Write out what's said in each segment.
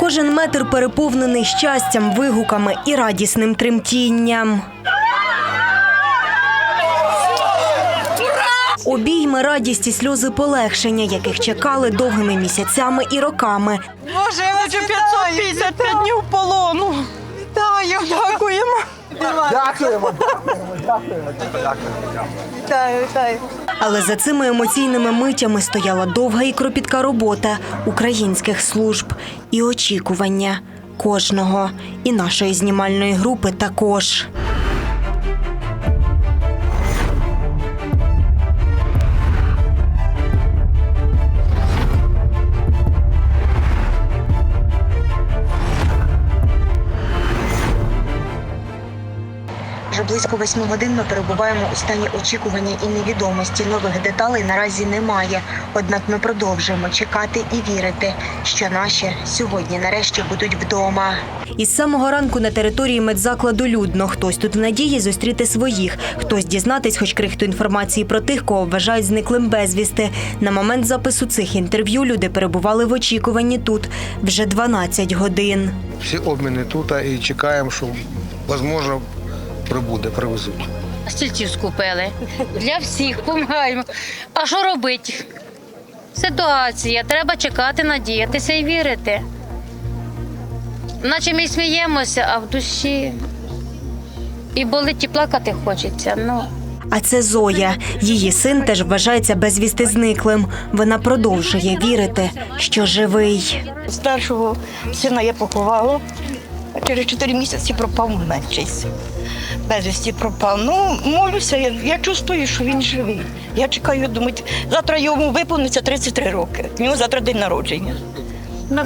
Кожен метр переповнений щастям, вигуками і радісним тремтінням. Обійми, радість і сльози полегшення, яких чекали довгими місяцями і роками. Боже, я хочу 555 днів полону. Вітаю, дякуємо. Дякуємо. Вітаю, вітаю. Але за цими емоційними митями стояла довга і кропітка робота українських служб і очікування кожного, і нашої знімальної групи також. Близько восьми годин ми перебуваємо у стані очікування і невідомості. Нових деталей наразі немає. Однак ми продовжуємо чекати і вірити, що наші сьогодні нарешті будуть вдома. Із самого ранку на території медзакладу людно. Хтось тут в надії зустріти своїх, хтось дізнатись, хоч крихту інформації про тих, кого вважають зниклим безвісти. На момент запису цих інтерв'ю люди перебували в очікуванні тут вже 12 годин. Всі обміни тут і чекаємо, що можливо прибуде, привезуть. Стільців скупили. Для всіх допомагаємо. А що робити? Ситуація. Треба чекати, надіятися і вірити. Наче ми сміємося, а в душі і болить, і плакати хочеться. Ну. А це Зоя. Її син теж вважається безвісти зниклим. Вона продовжує вірити, що живий. Старшого сина я поховала, а через 4 місяці пропав менший син. Безвісті пропав. Ну, молюся, я, я чувствую, що він живий. Я чекаю, думаю, завтра йому виповниться 33 роки. У нього завтра день народження.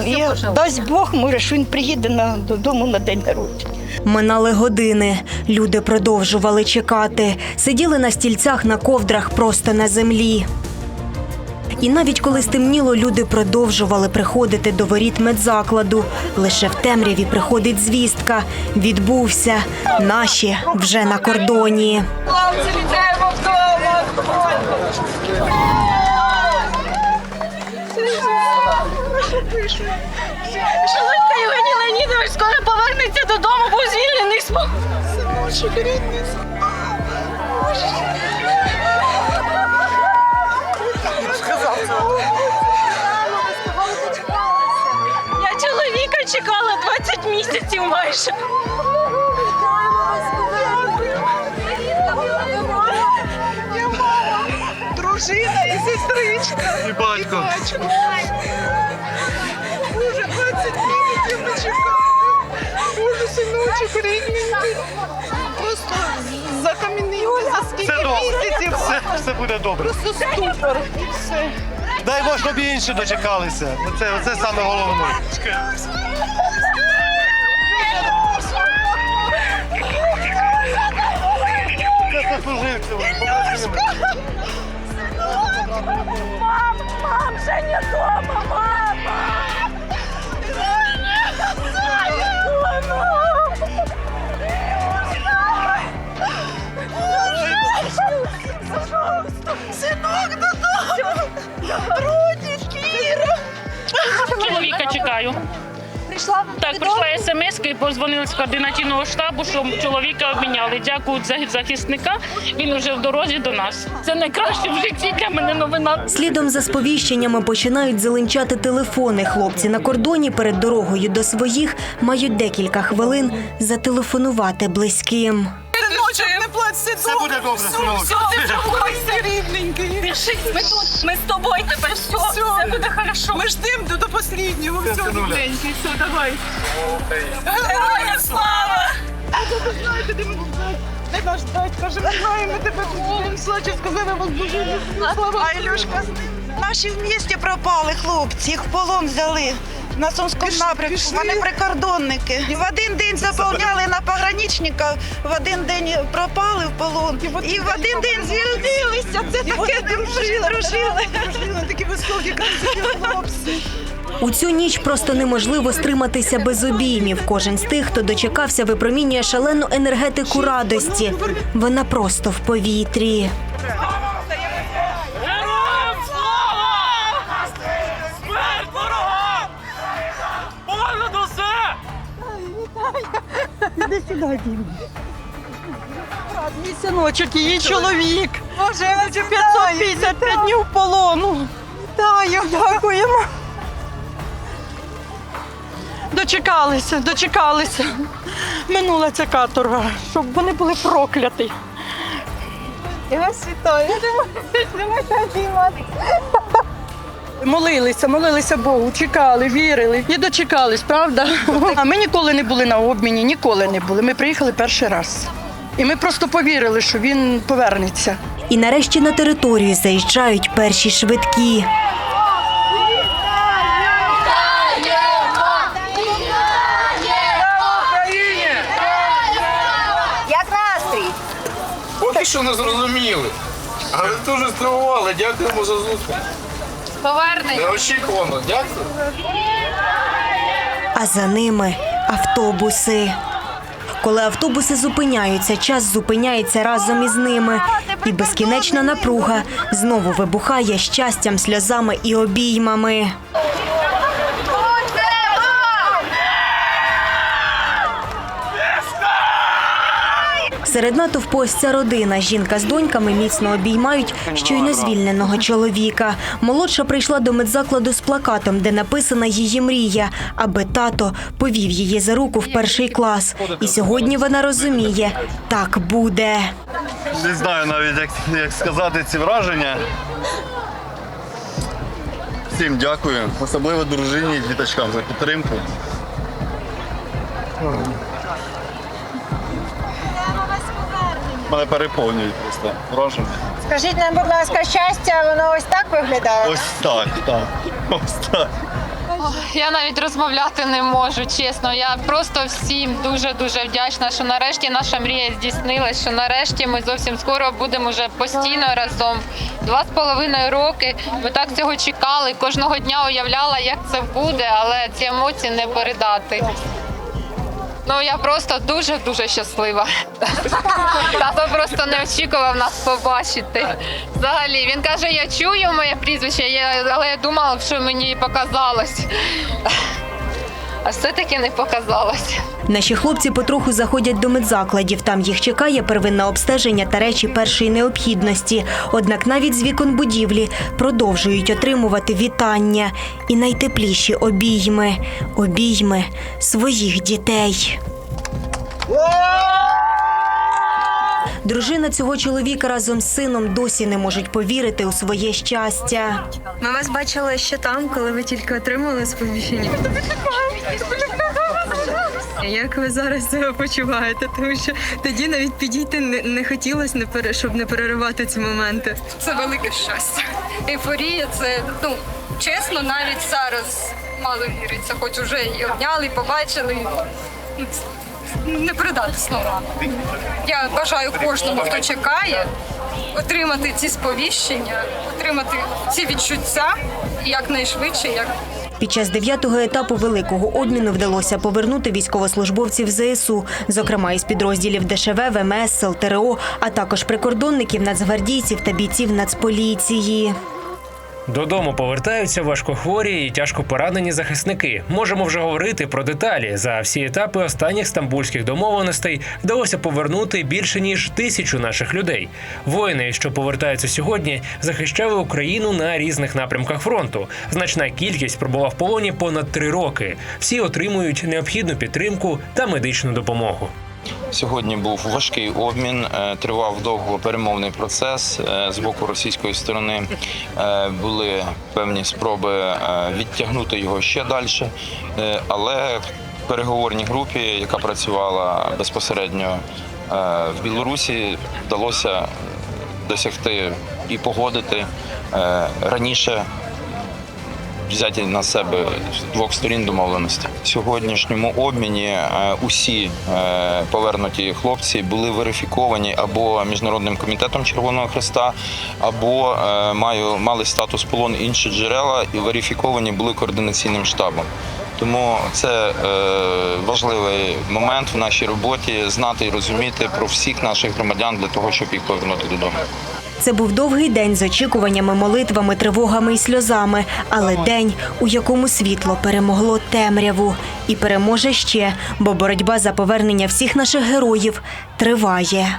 І дасть Бог, може, що він приїде на, додому на день народження. Минали години. Люди продовжували чекати, сиділи на стільцях на ковдрах просто на землі. І навіть коли стемніло, люди продовжували приходити до воріт медзакладу. Лише в темряві приходить звістка. Відбувся. Наші вже на кордоні. Хлопці, вітаємо вдома! Шелудька Євгеній Леонідович скоро повернеться додому, був звільнений з Синочок, рідний. 20 майже. Я мама, дружина і сестричка. І батько. Боже, 20 місяців ми чекали. Боже, синочок рідненький. Просто закам'яніло за скільки Все добре. місяців. Все, все буде добре. Просто ступор. І все. Дай Бог, щоб і інші дочекалися. Оце, оце саме головне. Це сослуживці. побратими. Мам, мам, Женя дома, мама! Позвонили з координаційного штабу, що чоловіка обміняли. Дякую за захисника. Він уже в дорозі до нас. Це найкраще в житті для мене новина. Слідом за сповіщеннями починають зеленчати телефони. Хлопці на кордоні перед дорогою до своїх мають декілька хвилин зателефонувати близьким. Не плач, все Все буде добре, синок. Все, ти спокойся, рідненький. Ми тут, ми з тобою тепер, все, все буде хорошо. Ми ждемо до, до останнього, все, синуля. рідненький, все, давай. Героям слава! Ви знаєте, де ми де наш батько, ми знаємо, ми тебе будемо слачі сказали, вас дуже. Слава. А Ілюшка з ним. Наші в місті пропали хлопці, їх в полон взяли. На Сумському напрямку, вони прикордонники. І в один день заповняли на пограничника, в один день пропали в полон. І в один день звільнилися. Це таке дружили, дружили. Такі високі красиві хлопці. У цю ніч просто неможливо стриматися без обіймів. Кожен з тих, хто дочекався, випромінює шалену енергетику радості. Вона просто в повітрі. Мій синочок, її чоловік. Боже, 555 днів полону. Вітаю, дякуємо. Дочекалися, дочекалися. Минула ця каторга, щоб вони були прокляті. Я вас вітаю. Молилися, молилися Богу, чекали, вірили і дочекались, правда? А ми ніколи не були на обміні, ніколи не були. Ми приїхали перший раз. І ми просто повірили, що він повернеться. І нарешті на територію заїжджають перші швидкі. Поки що не зрозуміли. Але дуже здивували. Дякуємо за зустріч. Повернення. Неочікувано. Дякую. а за ними автобуси. Коли автобуси зупиняються, час зупиняється разом із ними. І безкінечна напруга знову вибухає щастям, сльозами і обіймами. Серед натовпу ось ця родина. Жінка з доньками міцно обіймають щойно звільненого чоловіка. Молодша прийшла до медзакладу з плакатом, де написана її мрія, аби тато повів її за руку в перший клас. І сьогодні вона розуміє, так буде. Не знаю навіть, як, як сказати ці враження. Всім дякую, особливо дружині і діточкам за підтримку. Мене переповнюють просто враження. Скажіть нам, будь ласка, щастя, воно ось так виглядає? Ось так, так. Ось так. Я навіть розмовляти не можу, чесно. Я просто всім дуже дуже вдячна, що нарешті наша мрія здійснилась. Що нарешті ми зовсім скоро будемо вже постійно разом. Два з половиною роки. Ми так цього чекали. Кожного дня уявляла, як це буде, але ці емоції не передати. Ну я просто дуже дуже щаслива. Тато просто не очікував нас побачити. Взагалі він каже: я чую моє прізвище, але я думала, що мені показалось. А все-таки не показалось. Наші хлопці потроху заходять до медзакладів. Там їх чекає первинне обстеження та речі першої необхідності. Однак навіть з вікон будівлі продовжують отримувати вітання і найтепліші обійми, обійми своїх дітей. Дружина цього чоловіка разом з сином досі не можуть повірити у своє щастя. Ми вас бачили ще там, коли ви тільки отримали сповіщення. Як ви зараз себе почуваєте? Тому що тоді навіть підійти не, не хотілося, не пере- щоб не переривати ці моменти. Це велике щастя. Ейфорія це ну чесно, навіть зараз мало віриться, хоч уже і обняли, і побачили. Не передати слова. Я бажаю кожному, хто чекає, отримати ці сповіщення, отримати ці відчуття якнайшвидше, як Під час дев'ятого етапу великого обміну вдалося повернути військовослужбовців ЗСУ, зокрема із підрозділів ДШВ, ВМС, Сил ТРО, а також прикордонників, нацгвардійців та бійців Нацполіції. Додому повертаються важкохворі і тяжко поранені захисники. Можемо вже говорити про деталі. За всі етапи останніх стамбульських домовленостей вдалося повернути більше ніж тисячу наших людей. Воїни, що повертаються сьогодні, захищали Україну на різних напрямках фронту. Значна кількість пробула в полоні понад три роки. Всі отримують необхідну підтримку та медичну допомогу. Сьогодні був важкий обмін, е, тривав довго перемовний процес е, з боку російської сторони. Е, Були певні спроби відтягнути його ще далі, але в переговорній групі, яка працювала безпосередньо в Білорусі, вдалося досягти і погодити раніше взяті на себе з двох сторін домовленості. В сьогоднішньому обміні е, усі е, повернуті хлопці були верифіковані або міжнародним комітетом Червоного Христа, або е, маю мали статус полон інші джерела і верифіковані були координаційним штабом. Тому це е, важливий момент в нашій роботі знати і розуміти про всіх наших громадян для того, щоб їх повернути додому. Це був довгий день з очікуваннями, молитвами, тривогами і сльозами, але день, у якому світло перемогло темряву і переможе ще, бо боротьба за повернення всіх наших героїв триває.